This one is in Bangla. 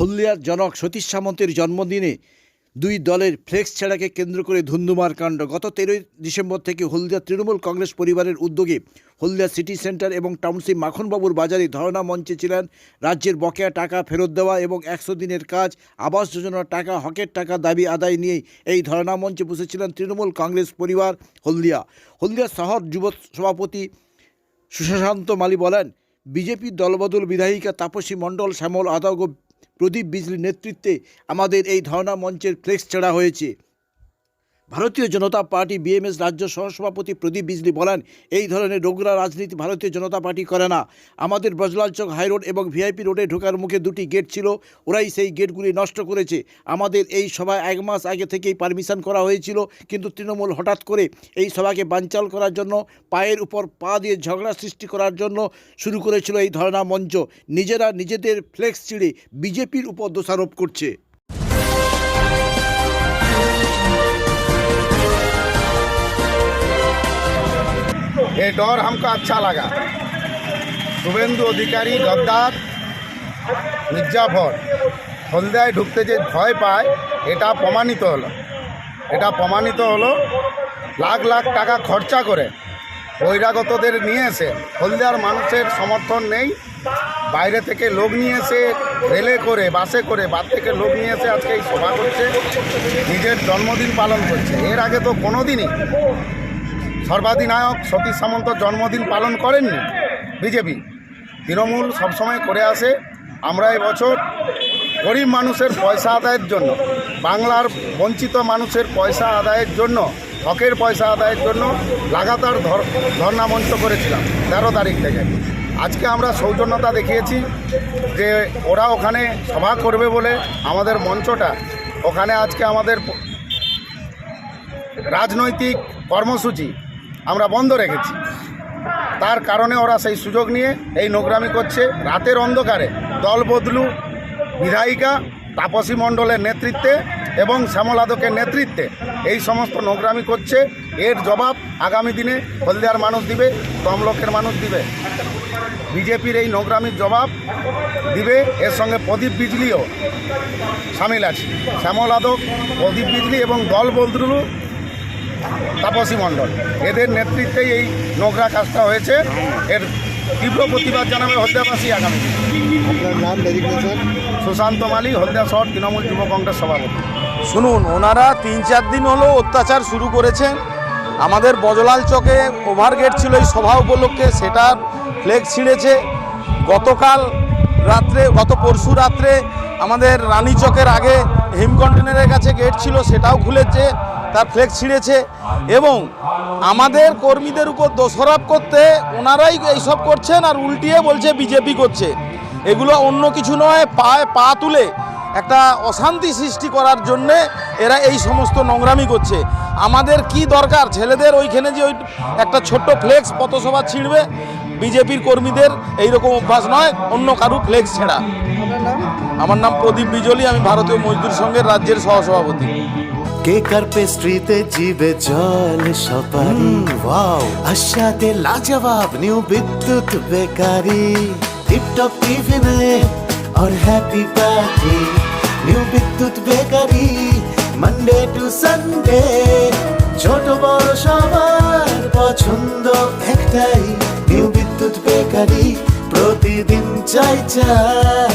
হলদিয়ার জনক সতীশ সামন্তের জন্মদিনে দুই দলের ফ্লেক্স ছেঁড়াকে কেন্দ্র করে ধুন্ধুমার কাণ্ড। গত তেরোই ডিসেম্বর থেকে হলদিয়া তৃণমূল কংগ্রেস পরিবারের উদ্যোগে হলদিয়া সিটি সেন্টার এবং টাউনশিপ মাখনবাবুর বাজারে ধর্ণা মঞ্চে ছিলেন রাজ্যের বকেয়া টাকা ফেরত দেওয়া এবং একশো দিনের কাজ, আবাস যোজনার টাকা, হকের টাকা দাবি আদায় নিয়েই এই ধর্ণা মঞ্চে বসেছিলেন তৃণমূল কংগ্রেস পরিবার হলদিয়া হলদিয়া শহর যুব সভাপতি সুশান্ত মালি বলেন বিজেপির দলবদল বিধায়িকা তাপসী মণ্ডল, শ্যামল আদক ও প্রদীপ বিজলির নেতৃত্বে আমাদের এই ধর্ণা মঞ্চের ফ্লেক্স ছাড়া হয়েছে। ভারতীয় জনতা পার্টি বিএমএস রাজ্য সহসভাপতি প্রদীপ বিজলি বলেন, এই ধরনের রোগরা রাজনীতি ভারতীয় জনতা পার্টি করে না। আমাদের বজলাল চক হাই রোড এবং ভিআইপি রোডে ঢোকার মুখে দুটি গেট ছিল, ওরাই সেই গেটগুলি নষ্ট করেছে। আমাদের এই সভায় এক মাস আগে থেকেই পারমিশন করা হয়েছিল, কিন্তু তৃণমূল হঠাৎ করে এই সভাকে বানচাল করার জন্য, পায়ের উপর পা দিয়ে ঝগড়া সৃষ্টি করার জন্য শুরু করেছিল এই ধর্ণা মঞ্চ। নিজেরা নিজেদের ফ্লেক্স ছিঁড়ে বিজেপির উপর দোষারোপ করছে। ये दौर हमको अच्छा लगा শুভেন্দু অধিকারী গদ্দার মির্জাফর হলদিয়ায় ঢুকতে যে ভয় পায় এটা প্রমাণিত হলো এটা প্রমাণিত হলো লাখ লাখ টাকা খরচা করে বহিরাগতদের নিয়ে এসে হলদিয়ার মানুষের সমর্থন নেই বাইরে থেকে লোক নিয়ে এসে রেলে করে বাসে করে বাদ থেকে লোক নিয়ে এসে আজকে এই সভা করছে নিজের জন্মদিন পালন করছে এর আগে তো কোনো দিনই সর্বাধিনায়ক সতীশ সামন্ত জন্মদিন পালন করেননি বিজেপি। তৃণমূল সবসময় করে আসে। আমরা এবছর গরিব মানুষের পয়সা আদায়ের জন্য, বাংলার বঞ্চিত মানুষের পয়সা আদায়ের জন্য, হকের পয়সা আদায়ের জন্য লাগাতার ধর ধর্ণা মঞ্চ করেছিলাম তেরো তারিখ থেকে। আজকে আমরা সৌজন্যতা দেখিয়েছি যে ওরা ওখানে সভা করবে বলে আমাদের মঞ্চটা, ওখানে আজকে আমাদের রাজনৈতিক কর্মসূচি আমরা বন্ধ রেখেছি। তার কারণে ওরা সেই সুযোগ নিয়ে এই নোংরামি করছে। রাতের অন্ধকারে দল বদলু, বিধায়িকা, তাপসী মণ্ডলের নেতৃত্বে এবং শ্যামলাদকের নেতৃত্বে এই সমস্ত নোগ্রামি করছে। এর জবাব আগামী দিনে হলদিয়ার মানুষ দিবে, তমলকের মানুষ দিবে। বিজেপির এই নোংরামির জবাব দিবে। এর সঙ্গে প্রদীপ বিজলিও সামিল আছে। শ্যামল আদক, প্রদীপ বিজলি এবং দল বদলু তাপসী মণ্ডল। এদের নেতৃত্বেই এই নোংরা কাজটা হয়েছে। এর তীব্র প্রতিবাদ জানাবে হলদিয়াবাসী আগামী আপনার নাম ডেডিকেশন সুশান্ত মালি হলদিয়া শহর তৃণমূল যুব কংগ্রেস সভাপতি। শুনুন ওনারা তিন চার দিন হলো অত্যাচার শুরু করেছেন। আমাদের বজলাল চকে ওভারগেট ছিল এই সভা উপলক্ষে সেটার ফ্লেগ ছিঁড়েছে। গতকাল রাত্রে গত পরশু রাত্রে আমাদের রানী চকের আগে হিম কন্টেনারের কাছে গেট ছিল, সেটাও খুলেছে, তার ফ্লেক্স ছিঁড়েছে এবং আমাদের কর্মীদের উপর দোষারোপ করতে ওনারাই এইসব করছেন আর উল্টিয়ে বলছে বিজেপি করছে। এগুলো অন্য কিছু নয়, পায়ে পা তুলে একটা অশান্তি সৃষ্টি করার জন্যে এরা এই সমস্ত নোংরামি করছে। আমাদের কি দরকার? ছেলেদের ওইখানে যে ওই একটা ছোট্ট ফ্লেক্স পথসভা ছিঁড়বে বিজেপির কর্মীদের এইরকম অভ্যাস নয়, অন্য কারু ফ্লেক্স ছেঁড়া। আমার নাম প্রদীপ বিজলি আমি ভারতীয় মজদুর সংঘের রাজ্যের সহসভাপতি কেকার পেস্ট্রিতে জিবে জল সপারি ওয়াও আশাতে লাজবাব নিউ বিদ্যুৎ বেকারি টিপটপ টিফিনে और happy party new Bidyut bakery Monday to Sunday ছোট বড় সবার পছন্দ একটাই নিউ বিদ্যুৎ বেকারি প্রতিদিন চাই চাই না না